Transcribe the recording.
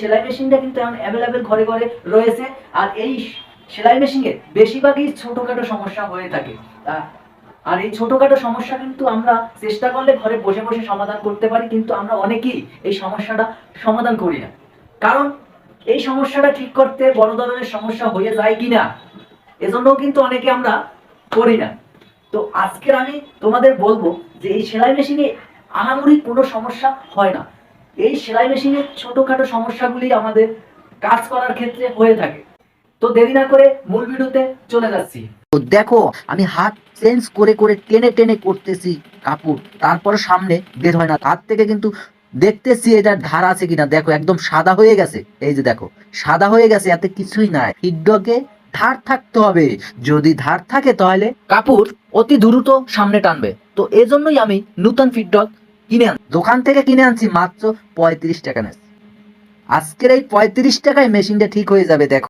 সেলাই মেশিনটা কিন্তু এখন অ্যাভেলেবেল ঘরে ঘরে রয়েছে। আর এই সেলাই মেশিনে বেশিরভাগই ছোটখাটো সমস্যা হয়ে থাকে। আর এই ছোটখাটো সমস্যা কিন্তু আমরা চেষ্টা করলে ঘরে বসে বসে সমাধান করতে পারি, কিন্তু আমরা অনেকেই এই সমস্যাটা সমাধান করি না। কারণ এই সমস্যাটা ঠিক করতে বড় ধরনের সমস্যা হয়ে যায় কিনা, এজন্যও কিন্তু অনেকে আমরা করি না। তো আজকের আমি তোমাদের বলব যে এই সেলাই মেশিনে আহামরি কোনো সমস্যা হয় না। এই সেলাই মেশিনের ছোটখাটো সমস্যাগুলি আমাদের কাজ করার ক্ষেত্রে হয়ে থাকে। তো দেরি না করে মূল ভিডিওতে চলে যাচ্ছি। তো দেখো, আমি হাত চেঞ্জ করে করে টেনে টেনে করতেছি কাপড়। তারপর সামনে বের হয় না। তার থেকে কিন্তু দেখতেছি এটার ধার আছে কিনা। দেখো, একদম সাদা হয়ে গেছে। এই যে দেখো, সাদা হয়ে গেছে, এতে কিছুই নাই। ফিডডকে ধার থাকতে হবে। যদি ধার থাকে তাহলে কাপড় অতি দ্রুত সামনে টানবে। তো এজন্যই আমি নূতন ফিডডক কিনে দোকান থেকে কিনে আনছি, মাত্র পঁয়ত্রিশ টাকা নেস। আজকের এই পঁয়ত্রিশ টাকায় মেশিনটা ঠিক হয়ে যাবে, দেখো।